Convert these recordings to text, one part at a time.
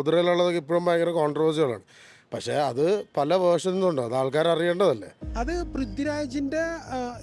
ഗോദ്രയിലുള്ളതൊക്കെ ഇപ്പോഴും ഭയങ്കര കോൺട്രവേഴ്സികളാണ് പക്ഷേ അത് പല വേർഷൻസുണ്ട് അത് ആൾക്കാർ അറിയേണ്ടതല്ലേ? അത് പൃഥ്വിരാജിന്റെ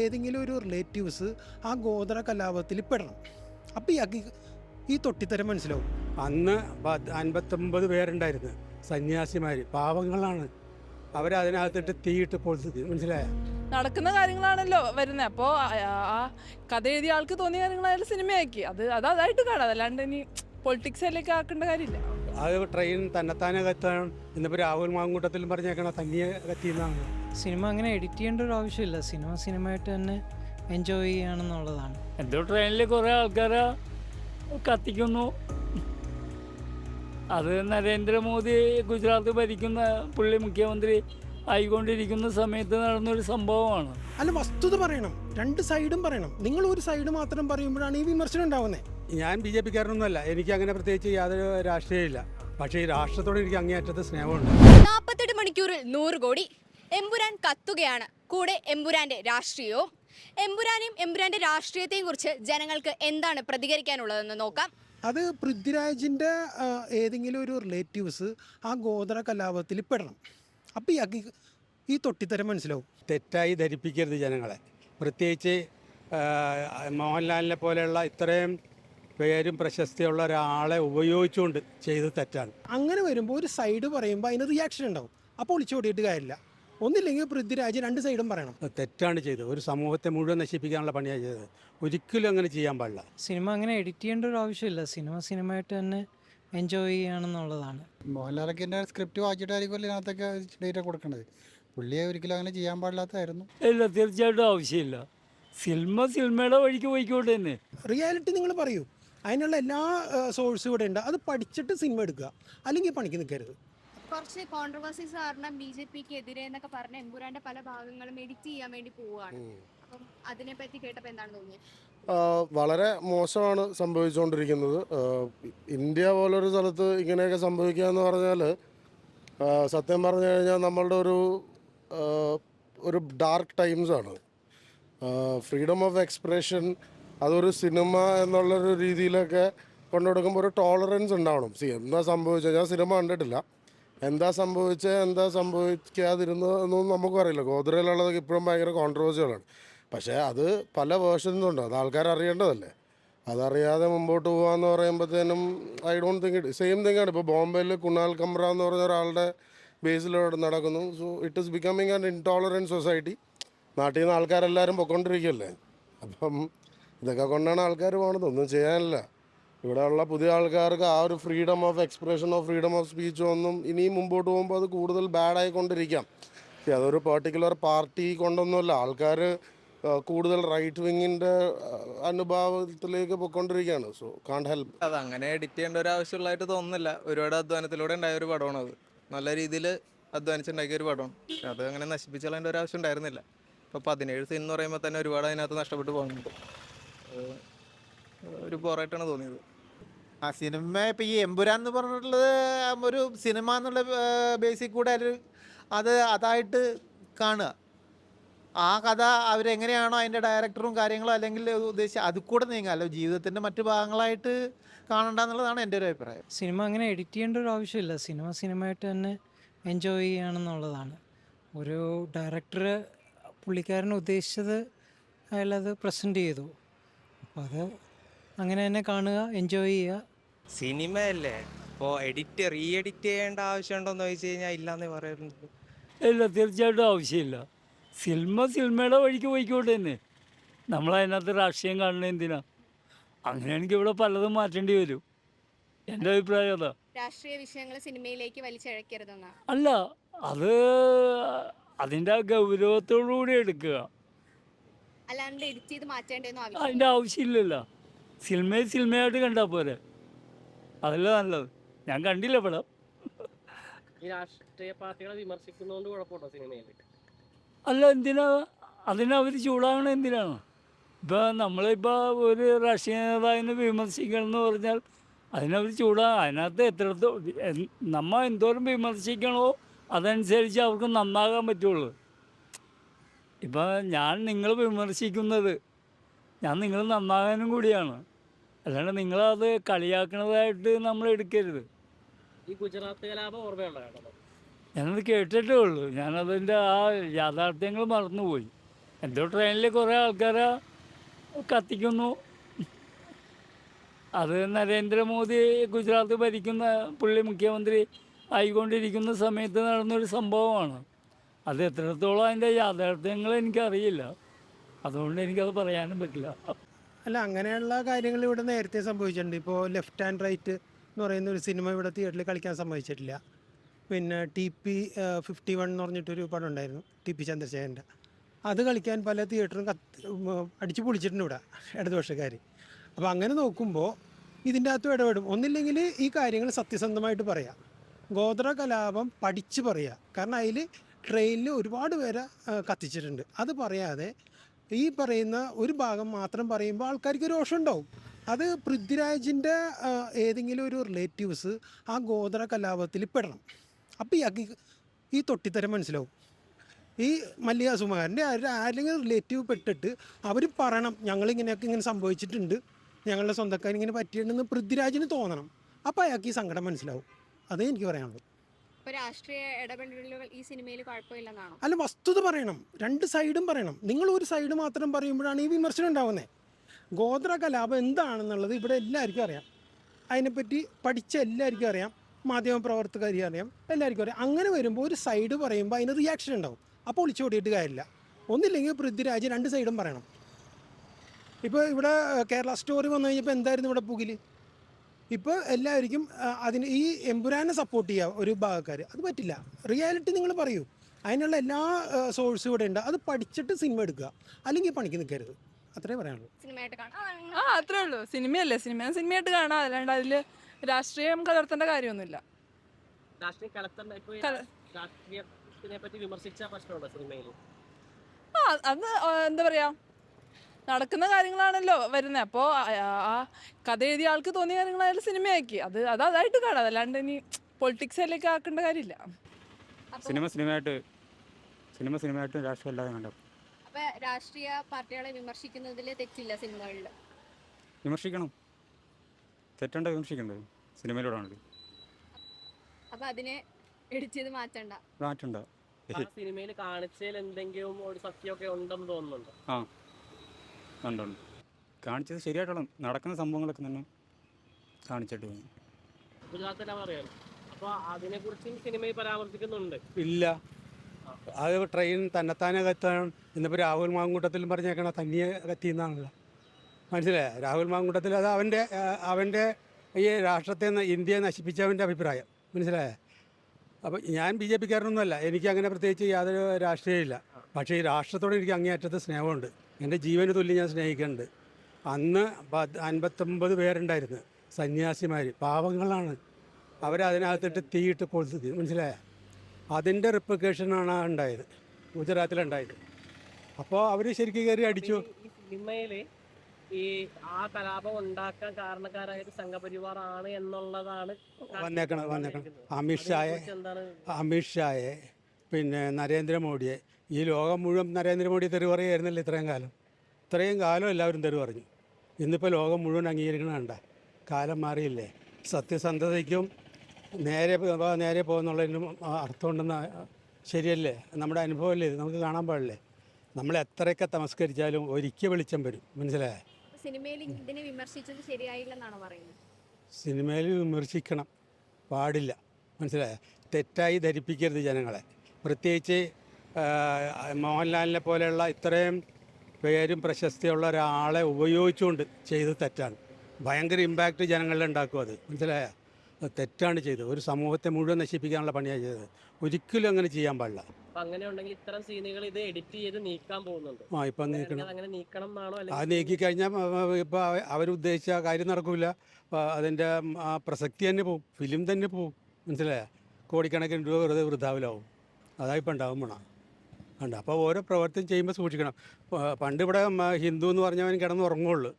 ഏതെങ്കിലും ഒരു റിലേറ്റീവ്സ് ആ ഗോത്ര കലാപത്തിൽ പെടണം. അപ്പോൾ ഈ ഈ തൊട്ടിത്തരം മനസ്സിലാവും. അന്ന് പത്ത് അൻപത്തൊമ്പത് പേരുണ്ടായിരുന്നു സന്യാസിമാർ പാവങ്ങളാണ്. അവരതിനകത്തിട്ട് തീയിട്ട് പൊളിച്ചത്. മനസ്സിലായോ? നടക്കുന്ന കാര്യങ്ങളാണല്ലോ വരുന്നത് അപ്പോൾ ആ കഥ എഴുതിയ ആൾക്ക് തോന്നിയ കാര്യങ്ങളായാലും സിനിമയാക്കി അത് അത് അതായിട്ട് കാണാം. അതല്ലാണ്ട് ഇനി പൊളിറ്റിക്സിലേക്ക് ആക്കേണ്ട കാര്യമില്ല. അത് ട്രെയിൻ തന്നെത്താനെ കത്താണ് ഇന്നിപ്പോൾ രാഹുൽ മാങ്കൂട്ടത്തിലും പറഞ്ഞേക്കണ തന്നിയെ കത്തിയെന്നാണ്. സിനിമ അങ്ങനെ എഡിറ്റ് ചെയ്യേണ്ട ഒരു ആവശ്യമില്ല. സിനിമ സിനിമയായിട്ട് തന്നെ എൻജോയ് ചെയ്യണമെന്നുള്ളതാണ്. എന്തോ ട്രെയിനിൽ കുറേ ആൾക്കാരെ കത്തിക്കുന്നു. അത് നരേന്ദ്രമോദി ഗുജറാത്ത് ഭരിക്കുന്ന പുള്ളി മുഖ്യമന്ത്രി ആയിക്കൊണ്ടിരിക്കുന്ന സമയത്ത് നടന്നൊരു സംഭവമാണ്. അല്ല വസ്തുത പറയണം. രണ്ട് സൈഡും പറയണം. നിങ്ങൾ ഒരു സൈഡ് മാത്രം പറയുമ്പോഴാണ് ഈ വിമർശനം ഉണ്ടാവുന്നത് ഞാൻ ബി ജെ പിക്കാരനൊന്നുമല്ല. എനിക്ക് അങ്ങനെ പ്രത്യേകിച്ച് യാതൊരു രാഷ്ട്രീയമില്ല പക്ഷേ ഈ രാഷ്ട്രത്തോട് എനിക്ക് അങ്ങേയറ്റത്തെ സ്നേഹമുണ്ട്. നാൽപ്പത്തെട്ട് മണിക്കൂറിൽ നൂറ് കോടി. എമ്പുരാൻ കത്തുകയാണ്. കൂടെ എമ്പുരാന്റെ രാഷ്ട്രീയവും. എമ്പുരാനെയും എമ്പുരാന്റെ രാഷ്ട്രീയത്തെയും കുറിച്ച് ജനങ്ങൾക്ക് എന്താണ് പ്രതികരിക്കാനുള്ളതെന്ന് നോക്കാം. അത് പൃഥ്വിരാജിന്റെ ഏതെങ്കിലും ഒരു റിലേറ്റീവ്സ് ആ ഗോത്ര കലാപത്തിൽ പെടണം. അപ്പോൾ ഈ ഈ തൊട്ടിത്തരം മനസ്സിലാവും. തെറ്റായി ധരിപ്പിക്കരുത് ജനങ്ങളെ. പ്രത്യേകിച്ച് മോഹൻലാലിനെ പോലെയുള്ള ഇത്രയും പേരും പ്രശസ്തിയുള്ള ഒരാളെ ഉപയോഗിച്ചുകൊണ്ട് ചെയ്ത് തെറ്റാണ് അങ്ങനെ വരുമ്പോൾ ഒരു സൈഡ് പറയുമ്പോൾ അതിന് റിയാക്ഷൻ ഉണ്ടാവും. അപ്പോൾ ഒളിച്ചോടിയിട്ട് കാര്യമില്ല. ഒന്നില്ലെങ്കിൽ പൃഥ്വിരാജ് രണ്ട് സൈഡും പറയണം. തെറ്റാണ് ചെയ്തത്. ഒരു സമൂഹത്തെ മുഴുവൻ നശിപ്പിക്കാനുള്ള പണിയാണ് ചെയ്തത്. ഒരിക്കലും അങ്ങനെ ചെയ്യാൻ പാടില്ല. സിനിമ അങ്ങനെ എഡിറ്റ് ചെയ്യേണ്ട ഒരു ആവശ്യമില്ല. സിനിമ സിനിമയായിട്ട് തന്നെ എൻജോയ് ചെയ്യണമെന്നുള്ളതാണ്. മോഹൻലാലൊക്കെ എന്റെ സ്ക്രിപ്റ്റ് വായിച്ചിട്ടായിരിക്കുമല്ലോ ഇതിനകത്തൊക്കെ ഡേറ്റ് കൊടുക്കേണ്ടത് പുള്ളിയെ ഒരിക്കലും അങ്ങനെ ചെയ്യാൻ പാടില്ലാത്തതായിരുന്നു. ഇല്ല തീർച്ചയായിട്ടും ആവശ്യമില്ല. സിനിമ സിനിമയുടെ വഴിക്ക് പോയിക്കോട്ടെ തന്നെ റിയാലിറ്റി നിങ്ങൾ പറയൂ. അതിനുള്ള എല്ലാ സോഴ്സും ഇവിടെ ഉണ്ട്. അത് പഠിച്ചിട്ട് സിനിമ എടുക്കുക. അല്ലെങ്കിൽ പണിക്ക് നിൽക്കരുത്. കുറച്ച് കോൺട്രവേഴ്സീസ് കാരണം ബി ജെ പിക്ക് എതിരെ എന്നൊക്കെ പറഞ്ഞ എമ്പുരാന്റെ പല ഭാഗങ്ങളും എഡിറ്റ് ചെയ്യാൻ വേണ്ടി പോവുകയാണ്. അപ്പം അതിനെ പറ്റി കേട്ടപ്പോൾ എന്താണ് തോന്നിയത്? വളരെ മോശമാണ് സംഭവിച്ചുകൊണ്ടിരിക്കുന്നത്. ഇന്ത്യ പോലൊരു സ്ഥലത്ത് ഇങ്ങനെയൊക്കെ സംഭവിക്കുക എന്ന് പറഞ്ഞാൽ സത്യം പറഞ്ഞു കഴിഞ്ഞാൽ നമ്മളുടെ ഒരു ഒരു ഡാർക്ക് ടൈംസാണ് ഫ്രീഡം ഓഫ് എക്സ്പ്രഷൻ അതൊരു സിനിമ എന്നുള്ളൊരു രീതിയിലൊക്കെ കൊണ്ടുകൊടുക്കുമ്പോൾ ഒരു ടോളറൻസ് ഉണ്ടാവണം. സി എന്താ സംഭവിച്ചത്? ഞാൻ സിനിമ കണ്ടിട്ടില്ല. എന്താ സംഭവിച്ചത്? എന്താ സംഭവിക്കാതിരുന്നത് എന്നൊന്നും നമുക്കും അറിയില്ല ഗോദ്രയിലുള്ളതൊക്കെ ഇപ്പോഴും ഭയങ്കര കോൺട്രവേഴ്സികളാണ് പക്ഷേ അത് പല വേർഷൻസുണ്ട് അത് ആൾക്കാർ അറിയേണ്ടതല്ലേ? അതറിയാതെ മുമ്പോട്ട് പോകാമെന്ന് പറയുമ്പോഴത്തേനും I don't think it same thing ആണ്. ഇപ്പോൾ ബോംബെയിൽ കുണാൽ കമ്ര എന്ന് പറഞ്ഞ ഒരാളുടെ ബേസിലൂടെ നടക്കുന്നു. So it is becoming an intolerant society നാട്ടിൽ നിന്ന് ആൾക്കാരെല്ലാവരും പൊക്കോണ്ടിരിക്കുകയല്ലേ അപ്പം ഇതൊക്കെ കൊണ്ടാണ് ആൾക്കാർ പോണത്. ഒന്നും ചെയ്യാനില്ല. ഉള്ള പുതിയ ആൾക്കാർക്ക് ആ ഒരു freedom of expression of freedom of സ്പീച്ചോ ഒന്നും ഇനിയും മുമ്പോട്ട് പോകുമ്പോൾ അത് കൂടുതൽ ബാഡായിക്കൊണ്ടിരിക്കാം അതൊരു പെർട്ടിക്കുലർ പാർട്ടി കൊണ്ടൊന്നുമല്ല. ആൾക്കാർ കൂടുതൽ റൈറ്റ് വിങ്ങിന്റെ അനുഭാവത്തിലേക്ക് പൊയ്ക്കൊണ്ടിരിക്കുകയാണ്. സോ കാണ്ട് ഹെൽപ്പ് അത് അങ്ങനെ എഡിറ്റ് ചെയ്യേണ്ട ഒരു ആവശ്യമുള്ളതായിട്ട് തോന്നുന്നില്ല. ഒരുപാട് അധ്വാനത്തിലൂടെ ഉണ്ടായ ഒരു പടമാണ് അത് നല്ല രീതിയിൽ അധ്വാനിച്ചുണ്ടാക്കിയ ഒരു പടമാണ്. അത് അങ്ങനെ നശിപ്പിച്ചുള്ള ഒരു ആവശ്യം ഉണ്ടായിരുന്നില്ല. ഇപ്പോൾ പതിനേഴ് സീൻ എന്ന് പറയുമ്പോൾ തന്നെ ഒരുപാട് അതിനകത്ത് നഷ്ടപ്പെട്ടു പോകുന്നുണ്ട്. ഒരു പോറായിട്ടാണ് തോന്നിയത്. ആ സിനിമ ഇപ്പം ഈ എമ്പുരാൻ എന്ന് പറഞ്ഞിട്ടുള്ളത് ഒരു സിനിമ എന്നുള്ള ബേസിൽ കൂടെ ഒരു അത് അതായിട്ട് കാണുക. ആ കഥ അവരെങ്ങനെയാണോ അതിന്റെ ഡയറക്ടറും കാര്യങ്ങളും അല്ലെങ്കിൽ ഉദ്ദേശിച്ച അത് കൂടെ നീങ്ങുക. അല്ല ജീവിതത്തിന്റെ മറ്റു ഭാഗങ്ങളായിട്ട് കാണണ്ട എന്നുള്ളതാണ് എന്റെ ഒരു അഭിപ്രായം. സിനിമ അങ്ങനെ എഡിറ്റ് ചെയ്യേണ്ട ഒരു ആവശ്യമില്ല. സിനിമ സിനിമയായിട്ട് തന്നെ എൻജോയ് ചെയ്യുകയാണെന്നുള്ളതാണ്. ഒരു ഡയറക്ടർ പുള്ളിക്കാരൻ ഉദ്ദേശിച്ചത് അയാളത് പ്രസന്റ് ചെയ്തു. അപ്പോൾ അത്. അങ്ങനെ തന്നെ കാണുക എൻജോയ് ചെയ്യുക. സിനിമയല്ലേ? അപ്പോൾ എഡിറ്റ് റീ എഡിറ്റ് ചെയ്യേണ്ട ആവശ്യമുണ്ടോയെന്ന് ചോദിച്ചു കഴിഞ്ഞാൽ ഇല്ലാന്നേ പറയുന്നത്. ഇല്ല തീർച്ചയായിട്ടും ആവശ്യമില്ല. സിനിമ സിനിമയുടെ വഴിക്ക് പോയിക്കോട്ടെ തന്നെ നമ്മൾ അതിനകത്ത് രാഷ്ട്രീയം കാണുന്നത് എന്തിനാ? അങ്ങനെയാണെങ്കിൽ ഇവിടെ പലതും മാറ്റേണ്ടി വരും. എന്റെ അഭിപ്രായം അതാ. രാഷ്ട്രീയ വിഷയങ്ങൾ സിനിമയിലേക്ക് വലിച്ചിഴക്കരുതെന്നാണ് അല്ല അത് അതിന്റെ ഗൗരവത്തോടു കൂടി എടുക്കുക. അല്ലാണ്ട് എഡിറ്റ് ചെയ്ത് മാറ്റേണ്ടതെന്നോ ആവശ്യം അതിന്റെ ആവശ്യമില്ലല്ലോ. സിനിമയെ സിനിമയായിട്ട് കണ്ടാൽ പോരെ. അതല്ല നല്ലത്. ഞാൻ കണ്ടില്ല പടം. ഈ രാഷ്ട്രീയ പാർട്ടികളെ വിമർശിക്കുന്നതുകൊണ്ട് കുഴപ്പമുണ്ടോ സിനിമയിൽ അല്ല എന്തിനാ? അതിനവർ ചൂടാകണ എന്തിനാണ്? ഇപ്പോൾ നമ്മളിപ്പോൾ ഒരു രാഷ്ട്രീയ നേതാവിനെ വിമർശിക്കണം എന്ന് പറഞ്ഞാൽ അതിനവർ ചൂടാ. അതിനകത്ത് എത്രത്തോ എൻ- നമ്മ എന്തോരം വിമർശിക്കണോ അതനുസരിച്ച് അവർക്ക് നന്നാകാൻ പറ്റുള്ളൂ. ഇപ്പം ഞാൻ നിങ്ങൾ വിമർശിക്കുന്നത്. ഞാൻ നിങ്ങൾ നന്നാകാനും കൂടിയാണ്. അല്ലാണ്ട് നിങ്ങളത് കളിയാക്കണതായിട്ട് നമ്മൾ എടുക്കരുത്. ഈ ഗുജറാത്ത് കലാപം ഓർമ്മയുണ്ടോ കേട്ടോ ഞാനത് കേട്ടിട്ടേ ഉള്ളൂ. ഞാനതിന്റെ ആ യാഥാർത്ഥ്യങ്ങൾ മറന്നുപോയി. എന്തോ ട്രെയിനിൽ കുറേ ആൾക്കാരെ കത്തിക്കുന്നു. അത് നരേന്ദ്രമോദി ഗുജറാത്ത് ഭരിക്കുന്ന പുള്ളി മുഖ്യമന്ത്രി ആയിക്കൊണ്ടിരിക്കുന്ന സമയത്ത് നടന്നൊരു സംഭവമാണ്. അത് എത്രത്തോളം അതിന്റെ യാഥാർത്ഥ്യങ്ങൾ എനിക്കറിയില്ല. അതുകൊണ്ട് എനിക്കത് പറയാനും പറ്റില്ല. അല്ല അങ്ങനെയുള്ള കാര്യങ്ങൾ ഇവിടെ നേരത്തെ സംഭവിച്ചിട്ടുണ്ട്. ഇപ്പോൾ ലെഫ്റ്റ് ആൻഡ് റൈറ്റ് എന്ന് പറയുന്ന ഒരു സിനിമ ഇവിടെ തിയേറ്ററിൽ കളിക്കാൻ സംഭവിച്ചിട്ടില്ല പിന്നെ ടി പി ഫിഫ്റ്റി വൺ എന്ന് പറഞ്ഞിട്ടൊരു പടം ഉണ്ടായിരുന്നു ടി പി ചന്ദ്രശേഖരന്റെ. അത് കളിക്കാൻ പല തിയേറ്ററും കത്ത് അടിച്ചു പൊളിച്ചിട്ടുണ്ട് ഇവിടെ ഇടതുപക്ഷക്കാർ അപ്പോൾ അങ്ങനെ നോക്കുമ്പോൾ ഇതിന്റെ അകത്തും ഇടപെടും. ഒന്നില്ലെങ്കിൽ ഈ കാര്യങ്ങൾ സത്യസന്ധമായിട്ട് പറയാം. ഗോത്ര കലാപം പഠിച്ച് പറയുക കാരണം അതിൽ ട്രെയിനിൽ ഒരുപാട് പേരെ കത്തിച്ചിട്ടുണ്ട്. അത് പറയാതെ ഈ പറയുന്ന ഒരു ഭാഗം മാത്രം പറയുമ്പോൾ ആൾക്കാർക്ക് രോഷം ഉണ്ടാവും. അത് പൃഥ്വിരാജിന്റെ ഏതെങ്കിലും ഒരു റിലേറ്റീവ്സ് ആ ഗോത്ര കലാപത്തിൽ പെടണം. അപ്പോൾ ഈ ഈ തൊട്ടിത്തരം മനസ്സിലാവും. ഈ മല്ലിക സുമാരന്റെ ആരെങ്കിലും റിലേറ്റീവ് പെട്ടിട്ട് അവർ പറയണം ഞങ്ങളിങ്ങനെയൊക്കെ ഇങ്ങനെ സംഭവിച്ചിട്ടുണ്ട്. ഞങ്ങളുടെ സ്വന്തക്കാരിങ്ങനെ പറ്റിയിട്ടുണ്ടെന്ന് പൃഥ്വിരാജിന് തോന്നണം. അപ്പോൾ അയാൾക്ക് ഈ സങ്കടം മനസ്സിലാവും. അതേ എനിക്ക് പറയാനുള്ളൂ. ഈ സിനിമയിൽ അല്ല വസ്തുത പറയണം. രണ്ട് സൈഡും പറയണം. നിങ്ങൾ ഒരു സൈഡ് മാത്രം പറയുമ്പോഴാണ് ഈ വിമർശനം ഉണ്ടാവുന്നത് ഗോത്ര കലാപം എന്താണെന്നുള്ളത് ഇവിടെ എല്ലാവർക്കും അറിയാം. അതിനെപ്പറ്റി പഠിച്ച എല്ലാവർക്കും അറിയാം. മാധ്യമ പ്രവർത്തകർ അറിയാം. എല്ലാവർക്കും അറിയാം. അങ്ങനെ വരുമ്പോൾ ഒരു സൈഡ് പറയുമ്പോൾ അതിന് റിയാക്ഷൻ ഉണ്ടാവും. അപ്പോൾ ഒളിച്ചോടിയിട്ട് കാര്യമില്ല. ഒന്നില്ലെങ്കിൽ പൃഥ്വിരാജ് രണ്ട് സൈഡും പറയണം. ഇപ്പോൾ ഇവിടെ കേരള സ്റ്റോറി വന്നു കഴിഞ്ഞപ്പോൾ എന്തായിരുന്നു ഇവിടെ പുകിൽ? ഇപ്പോൾ എല്ലാവർക്കും അതിന് ഈ എമ്പുരാനെ സപ്പോർട്ട് ചെയ്യുക ഒരു ഭാഗക്കാർ അത് പറ്റില്ല. റിയാലിറ്റി നിങ്ങൾ പറയൂ. അതിനുള്ള എല്ലാ സോഴ്സും ഇവിടെ ഉണ്ട്. അത് പഠിച്ചിട്ട് സിനിമ എടുക്കുക. അല്ലെങ്കിൽ പണിക്ക് നിൽക്കരുത്. അത്രേ പറയാനുള്ളൂ. ആ അത്രേ ഉള്ളൂ. സിനിമയല്ലേ സിനിമ സിനിമയായിട്ട് കാണാം. അല്ലാണ്ട് അതിൽ രാഷ്ട്രീയം കലർത്തേണ്ട കാര്യമൊന്നുമില്ല. രാഷ്ട്രീയം കലർത്തേണ്ട ഇപ്പൊ രാഷ്ട്രീയത്തിനെ പറ്റി വിമർശിച്ച പ്രശ്നമുണ്ടോ സിനിമയിൽ ആ അത് എന്താ പറയാ? നടക്കുന്ന കാര്യങ്ങളാണല്ലോ വരുന്നത് അപ്പോൾ ആ കഥ എഴുതിയ ആൾക്ക് തോന്നിയ കാര്യങ്ങളായാലും സിനിമയാക്കി. അത് അത് അതായിട്ട് കാണാം. അതല്ലാണ്ട് ഇനി പൊളിറ്റിക്സിലേക്ക് ആക്കേണ്ട കാര്യമില്ല. സിനിമ സിനിമയായിട്ട് സിനിമ സിനിമയായിട്ട് രാഷ്ട്രീയം അല്ലാതെ കണ്ടു? അപ്പൊ രാഷ്ട്രീയ പാർട്ടികളെ വിമർശിക്കുന്നതിൽ തെറ്റില്ല സിനിമകളിൽ വിമർശിക്കണം. തെറ്റണ്ട വിമർശിക്കണ്ടത് സിനിമയിലൂടെ അപ്പൊ അതിനെ ഇടിച്ചത് മാറ്റണ്ട. മാറ്റണ്ട. ആ സിനിമയിൽ കാണിച്ചതിൽ എന്തെങ്കിലും ഒരു സത്യമൊക്കെ ഉണ്ടെന്ന് തോന്നുന്നുണ്ടോ? ആ. ഉണ്ട് കാണിച്ചത് ശരിയായിട്ടുള്ള നടക്കുന്ന സംഭവങ്ങളൊക്കെ തന്നെ കാണിച്ചിട്ട് പോയി. ഗുജറാത്ത് എല്ലാം അറിയാലോ അപ്പൊ സിനിമയിൽ പരാമർശിക്കുന്നുണ്ട്. ഇല്ല. അത് ട്രെയിൻ തന്നെത്താനെ കത്താണ് ഇന്നിപ്പോൾ രാഹുൽ മാങ്കൂട്ടത്തിലും പറഞ്ഞേക്കണ തന്നിയെ കത്തിയെന്നാണല്ലോ. മനസ്സിലായ? രാഹുൽ മാങ്കൂട്ടത്തിൽ അത് അവന്റെ അവന്റെ ഈ രാഷ്ട്രത്തെ ഇന്ത്യയെ നശിപ്പിച്ചവന്റെ അഭിപ്രായം. മനസ്സിലായ? അപ്പോൾ ഞാൻ ബി ജെ പിക്കാരനൊന്നുമല്ല. എനിക്ക് അങ്ങനെ പ്രത്യേകിച്ച് യാതൊരു രാഷ്ട്രീയമില്ല പക്ഷേ ഈ രാഷ്ട്രത്തോട് എനിക്ക് അങ്ങേയറ്റത്തെ സ്നേഹമുണ്ട്. എന്റെ ജീവന് തുല്യം ഞാൻ സ്നേഹിക്കുന്നുണ്ട്. അന്ന് പത്ത് അൻപത്തൊമ്പത് പേരുണ്ടായിരുന്നു സന്യാസിമാർ പാവങ്ങളാണ്. അവരതിനകത്തിട്ട് തീയിട്ട് കൊളുത്തി. മനസ്സിലായ? അതിന്റെ റിപ്ലിക്കേഷനാണ് ഉണ്ടായത്. ഗുജറാത്തിലുണ്ടായത്. അപ്പോൾ അവർ ശരിക്കും കയറി അടിച്ചു. സിനിമയിൽ ഈ ആ കലാപം ഉണ്ടാക്കാൻ കാരണക്കാരായത് സംഘപരിവാർ ആണ് എന്നുള്ളതാണ് വന്നേക്കണം വന്നേക്കണം അമിത്ഷായെ അമിത്ഷായെ പിന്നെ നരേന്ദ്രമോദിയെ. ഈ ലോകം മുഴുവൻ നരേന്ദ്രമോദി തെറി പറയുമായിരുന്നല്ലോ ഇത്രയും കാലം. ഇത്രയും കാലം എല്ലാവരും തെറി പറഞ്ഞു. ഇന്നിപ്പോൾ ലോകം മുഴുവൻ അംഗീകരിക്കണമുണ്ട് കാലം മാറിയില്ലേ? സത്യസന്ധതയ്ക്കും നേരെ നേരെ പോകുന്നുള്ളതിനും അർത്ഥമുണ്ടെന്ന് ശരിയല്ലേ? നമ്മുടെ അനുഭവമല്ലേ ഇത്? നമുക്ക് കാണാൻ പാടില്ലേ? നമ്മൾ എത്രയൊക്കെ തമസ്കരിച്ചാലും ഒരിക്കൽ വെളിച്ചം വരും. മനസ്സിലായേ? സിനിമയിൽ ഇതിനെ വിമർശിച്ചത് ശരിയായില്ലെന്നാണോ പറയുന്നത്? സിനിമയിൽ വിമർശിക്കണം. പാടില്ല. മനസ്സിലായോ? തെറ്റായി ധരിപ്പിക്കരുത് ജനങ്ങളെ. പ്രത്യേകിച്ച് മോഹൻലാലിനെ പോലെയുള്ള ഇത്രയും പേരും പ്രശസ്തിയുള്ള ഒരാളെ ഉപയോഗിച്ചുകൊണ്ട് ചെയ്ത് തെറ്റാണ്. ഭയങ്കര ഇമ്പാക്റ്റ് ജനങ്ങളിൽ ഉണ്ടാക്കും അത്. മനസ്സിലായ? തെറ്റാണ് ചെയ്തത്. ഒരു സമൂഹത്തെ മുഴുവൻ നശിപ്പിക്കാനുള്ള പണിയാണ് ചെയ്തത്. ഒരിക്കലും അങ്ങനെ ചെയ്യാൻ പാടില്ല. അങ്ങനെ ഉണ്ടെങ്കിൽ ഇത്തരം സീനുകൾ ഇത് എഡിറ്റ് ചെയ്ത് നീക്കാൻ പോകുന്നുണ്ട്. ആ ഇപ്പം നീക്കണം. അത് അങ്ങനെ നീക്കണം എന്നാണോ അത് അല്ലെങ്കിൽ നീക്കിക്കഴിഞ്ഞാൽ ഇപ്പോൾ അവരുദ്ദേശിച്ച കാര്യം നടക്കില്ല അതിന്റെ ആ പ്രസക്തി തന്നെ പോവും. ഫിലിം തന്നെ പോവും. മനസ്സിലായ? കോടിക്കണക്കിന് രൂപ വെറുതെ വൃദ്ധാവിലാവും അതായിപ്പോൾ ഉണ്ടാവും വേണം ഉണ്ട് അപ്പോൾ ഓരോ പ്രവർത്തനം ചെയ്യുമ്പോൾ സൂക്ഷിക്കണം. പണ്ട് ഇവിടെ ഹിന്ദു എന്ന് പറഞ്ഞവൻ കിടന്ന് ഉറങ്ങുള്ളൂ.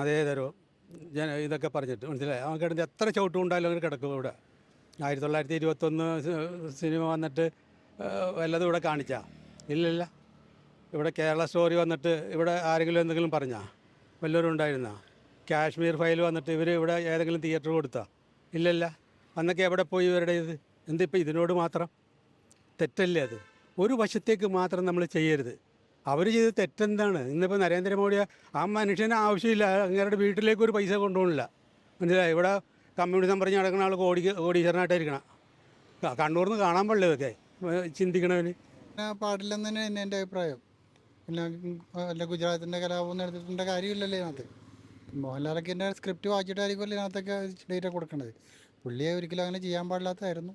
അതേ തരോ? ജന ഇതൊക്കെ പറഞ്ഞിട്ട് മനസ്സിലായി? അവൻ കിടന്ന് എത്ര ചവിട്ടും ഉണ്ടായാലും അങ്ങനെ കിടക്കും ഇവിടെ. ആയിരത്തി തൊള്ളായിരത്തി ഇരുപത്തൊന്ന് സിനിമ വന്നിട്ട് വല്ലതും ഇവിടെ കാണിച്ചാ? ഇല്ലില്ല. ഇവിടെ കേരള സ്റ്റോറി വന്നിട്ട് ഇവിടെ ആരെങ്കിലും എന്തെങ്കിലും പറഞ്ഞാ? വല്ലവരും ഉണ്ടായിരുന്നാ? കാശ്മീർ ഫയൽ വന്നിട്ട് ഇവർ ഇവിടെ ഏതെങ്കിലും തിയേറ്റർ കൊടുത്താ? ഇല്ലല്ല. അന്നൊക്കെ എവിടെ പോയി ഇവരുടെ ഇത്? എന്തിപ്പോൾ ഇതിനോട് മാത്രം? തെറ്റല്ലേ അത്? ഒരു വശത്തേക്ക് മാത്രം നമ്മൾ ചെയ്യരുത്. അവർ ചെയ്ത് തെറ്റെന്താണ്? ഇന്നിപ്പോൾ നരേന്ദ്രമോദി ആ മനുഷ്യന് ആവശ്യമില്ല. അങ്ങേരുടെ വീട്ടിലേക്ക് ഒരു പൈസ കൊണ്ടുപോകണില്ല. മനസ്സിലായി? ഇവിടെ കമ്മ്യൂണിസം പറഞ്ഞ് നടക്കുന്ന ആൾ കോടി കോടീശ്വരനായിട്ടിരിക്കണം. കണ്ണൂർന്ന് കാണാൻ പാടില്ല ഇതൊക്കെ? ചിന്തിക്കണവന്? പാടില്ലെന്ന് തന്നെ എന്നെ എന്റെ അഭിപ്രായം. പിന്നെ അല്ല ഗുജറാത്തിന്റെ കലാപം എടുത്തിട്ടുണ്ട് കാര്യമില്ലല്ലോ ഇതിനകത്ത്. മോഹൻലാലൊക്കെ എന്റെ സ്ക്രിപ്റ്റ് വായിച്ചിട്ടായിരിക്കുമല്ലോ ഇതിനകത്തൊക്കെ ഡേറ്റ് കൊടുക്കേണ്ടത് പുള്ളിയെ ഒരിക്കലും അങ്ങനെ ചെയ്യാൻ പാടില്ലാത്തതായിരുന്നു.